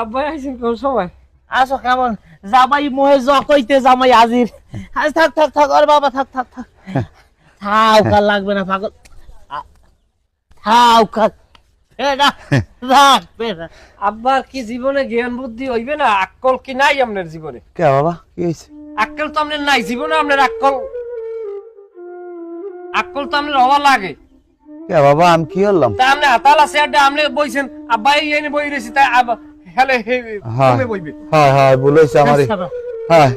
আব্বাই আইছেন কোন সময়? আসো কেমন? জামাই মোহে জ কইতে জামাই আজির। আজ থাক থাক থাক আরে বাবা থাক থাক থাক। থাও কাল লাগবে না পাগল। থাও কাল। আব্বার কি জীবনে জ্ঞান বুদ্ধি হইবে না? আক্কল কি নাই আপনার জীবনে? কে বাবা কি হয়েছে আক্কল তো আপনার নাই জীবনে আপনার আকল আক্কল তো আপনার হওয়া লাগে। কে বাবা আমি কি হলাম তা আপনি হাতাল আছে আড্ডা আপনি বইছেন। আব্বাই এনে বই রয়েছি তাই হেলে হে হ্যাঁ। কমে বইবে। হ্যাঁ হ্যাঁ বলেছে আমার হ্যাঁ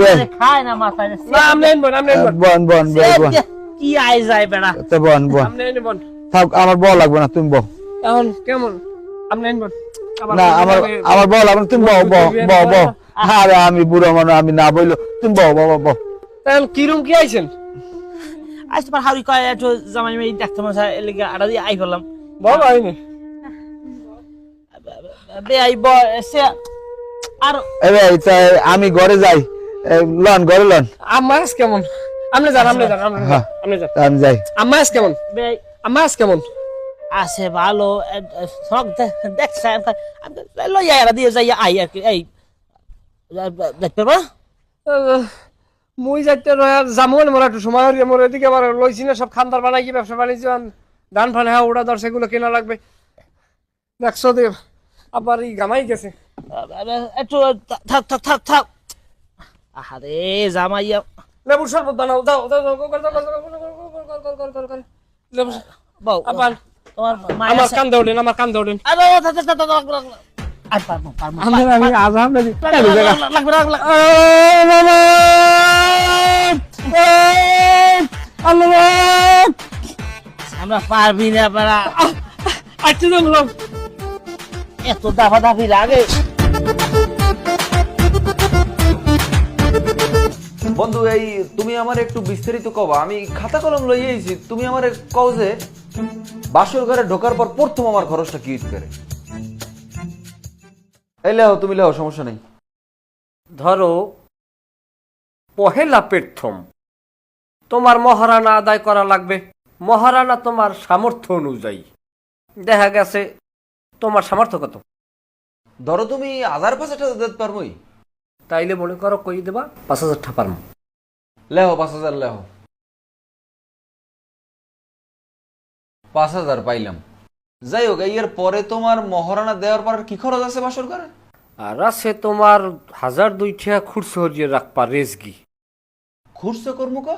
মানে খায় না মাথায় না আপনি এনবন আপনি এনবন বন বন বন। বন কি আই যায় বেড়া? তো বন বন। আপনি এনবন থাক আমার বল লাগবে না তুমি বল। এখন কেমন? আপনি এনবন না আমার আমার বল লাগবে তুমি বল বল বল বল আরে আমি বুড়ো মানুষ আমি না বইলো তুমি বল বাবা বল তাহলে কিরম কি আইছেন? আজ তোমার হাউরি কয় একটু জামাই মেয়ে দেখতে মশা এলিগে আড়া দিয়ে আই ফেললাম বল আইনি বে আই ব সে আর এবে তাই আমি ঘরে যাই। লন ঘরে লন। আম্মাস কেমন? আপনি যান আপনি যান আপনি যান, হ্যাঁ। আমি যাই। আম্মাস কেমন? বে আম্মাস কেমন? আছে ভালো সব দেখছে লইয়া এরা দিয়ে যাই আই আর কি এই। দেখতে আহ, মুই যাইতে রয়া জামুন মোরা একটু সময় হরিয়া মোর এদিকে আবার লইছি না সব খান্দার বানাই কি ব্যবসা বাণিজ্য ধান ফান হ্যাঁ ওটা দর সেগুলো কেনা লাগবে। দেখছ দেব। আবার এই গামাই গেছে একটু থাক থাক থাক থাক আহারে জামাইয়া লেবুর শরবত বানাও দাও দাও দাও কর কর কর আমরা পারবি না আচ্ছা এত দাফা দাফি লাগে। বন্ধু এই তুমি আমার একটু বিস্তারিত কবা। আমি খাতা কলম লই আইছি। তুমি আমার কও যে বাসর ঘরে ঢোকার পর প্রথম আমার খরচটা কি পারে? এই লেও তুমি লেও সমস্যা নেই। ধরো পহেলা প্রথম। তোমার মহারানা আদায় করা লাগবে। মহারানা তোমার সামর্থ্য অনুযায়ী। দেখা গেছে তোমার সামর্থ্য কত? ধরো তুমি হাজার পাঁচ হাজার দিতে পারবোই। তাইলে মনে করো কই দেবা? পাঁচ হাজার টাকা পারম। লেহ পাঁচ হাজার লেহ। পাঁচ হাজার পাইলাম। যাই হোক এর পরে তোমার মহারানা দেওয়ার পর কি খরচ আছে বাসর ঘরে আর আছে তোমার হাজার দুইটা খুরস হরিয়ে রাখবা রেজগি। খুরস কর্ম কা?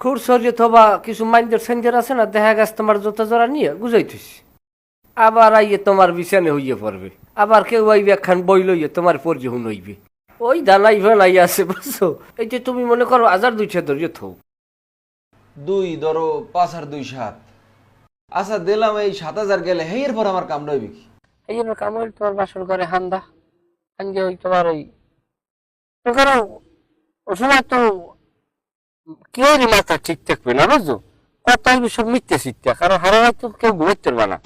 খুরস হরিয়ে থবা কিছু মাইন্ডের সেঞ্জার আছে না দেখা গেছে তোমার জোতা জোড়া নিয়ে গুজাইতেছ। আবার আইয়ে তোমার বিছানে হইয়ে পড়বে। আবার কেউ আইবে একখান বই লইয়ে তোমার পর্যহুন হইবে। ওই দানাই ভানাই আছে বুঝছ? এই যে তুমি মনে করো হাজার দুইটা ধরিয়ে থো দুই ধরো পাঁচ আর দুই সাত। আচ্ছা দিলাম এই সাত হাজার গেলে হে এরপর আমার কাম রইবে কি? এই জন্য কাম হইল তোমার বাসর ঘরে হান্দা। হাঙ্গে ওই তোমার ওই মনে করো ও সময় তো কেউরই মাথা ঠিক থাকবে না বুঝছ? হইবে সব মিথ্যে সিদ্ধা কারণ হারা তো কেউ ঘুমাইতে পারবে না।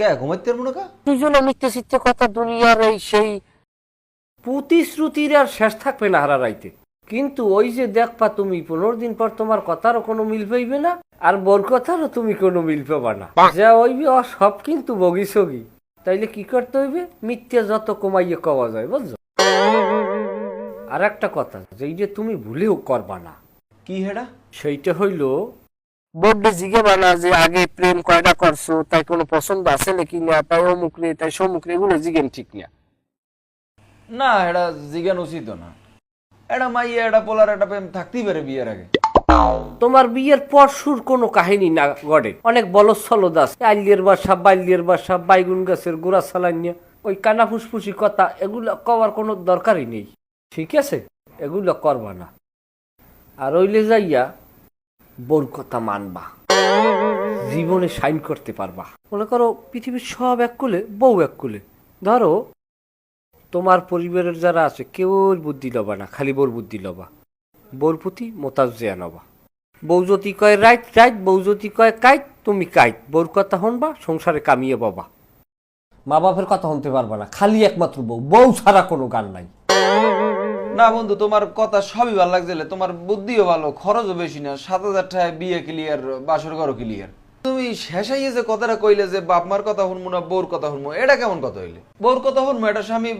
কে ঘুমাইতে মনে কা? দুজনে কথা দুনিয়ার এই সেই প্রতিশ্রুতির আর শেষ থাকবে না হারা রাইতে। কিন্তু ওই যে দেখবা তুমি পনেরো দিন পর তোমার কথারও কোনো মিল পাইবে না আর বোর কথারও তুমি কোনো মিল পাবা না। যা হইবে ও সব কিন্তু বগি সগি। তাইলে কি করতে হইবে? মিথ্যে যত কমাইয়ে কওয়া যায় বুঝছ? আর একটা কথা যেই যে তুমি ভুলেও করবা না। কি হেডা? সেইটা হইল বড্ডে জিগে বানা যে আগে প্রেম কয়টা করছ তাই কোনো পছন্দ আছে নাকি? না তাই অমুক রে তাই সমুক রে এগুলো জিগেন ঠিক না। না এটা জিজ্ঞান উচিত না। এটা মাইয়া এটা পোলার একটা প্রেম থাকতেই পারে বিয়ের আগে। তোমার বিয়ের পর সুর কোনো কাহিনী না গড়ে। অনেক বলদ সলদ আছে। আল্লিয়ের বাসা বাইলিয়ের বাসা বাইগুন গাছের গোড়া সালাইনিয়া ওই কানা ফুসফুসি কথা এগুলো কওয়ার কোনো দরকারই নেই। ঠিক আছে? এগুলো করবা না। আর ওইলে যাইয়া বোর কথা মানবা। জীবনে সাইন করতে পারবা। মনে করো, পৃথিবীর সব এক কুলে, বউ এক কুলে। ধরো, তোমার পরিবারের যারা আছে, কেউ বুদ্ধি লবা না, খালি বোর বুদ্ধি লবা। বোর প্রতি মোতাজিয়া নবা বউ যদি কয়, রাইট রাইট বউ যদি কয়, কাইট তুমি কাইট। বোর কথা হনবা সংসারে কামিয়ে বাবা। মা বাপের কথা শুনতে পারবা না, খালি একমাত্র বউ। বউ ছাড়া কোনো গান নাই। না বন্ধু, তোমার কথা সবই ভালো লাগছিল। তোমার বুদ্ধিও ভালো, খরচও বেশি না। সাত হাজার টাকায় বিয়ে ক্লিয়ার বাসর ঘরও ক্লিয়ার তুমি শেষাইয়ে যে কথাটা কইলে যে বাপ মার কথা শুনব না, বউর কথা শুনব, এটা কেমন কথা হইলে? বউর কথা শুনব, এটা স্বামী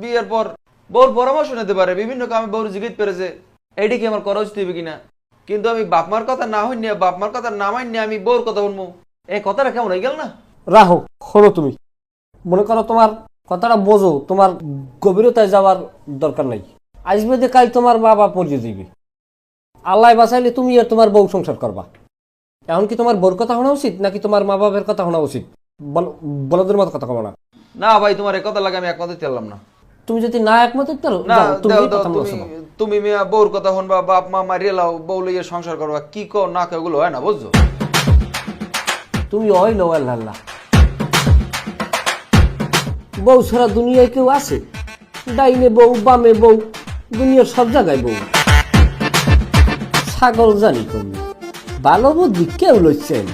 বিয়ের পর, বউর পরামর্শ নিতে পারে, বিভিন্ন কামে বউর জিজ্ঞেস পেরে যে, এইটা কি আমার করা উচিত হইবে কিনা? কিন্তু আমি বাপ মার কথা না হইনি, বাপ মার কথা না মাইনি, আমি বউর কথা শুনব। এই কথাটা কেমন হয়ে গেল না? রাহো, শোনো তুমি। মনে করো তোমার কথাটা বোঝো, তোমার গভীরতায় যাওয়ার দরকার নাই। আসবে যে কাল তোমার বাবা পরিয়ে দিবে। আল্লাহ বাঁচাইলে তুমি আর তোমার বউ সংসার করবা। এখন কি তোমার বউর কথা শোনা উচিত নাকি তোমার মা বাবার কথা শোনা উচিত? বল- বলদের মতো কথা কবা না। না ভাই তোমার এই কথা লাগে আমি একমত পারলাম না। তুমি যদি না একমত তুমি। মিয়া বউর কথা শুনবা বাপ মা মারিয়ে লাও বউ লইয়ে সংসার করবা। কি কো না কে ওগুলো হয় না বুঝছ? তুমি ওই লো আল্লাহ আল্লাহ। বউ ছাড়া দুনিয়ায় কেউ আছে? ডাইনে বউ বামে বউ দুনিয়ার সব জায়গায় বউ। ছাগল জানি তুমি ভালো বুদ্ধি কেউ লইছেন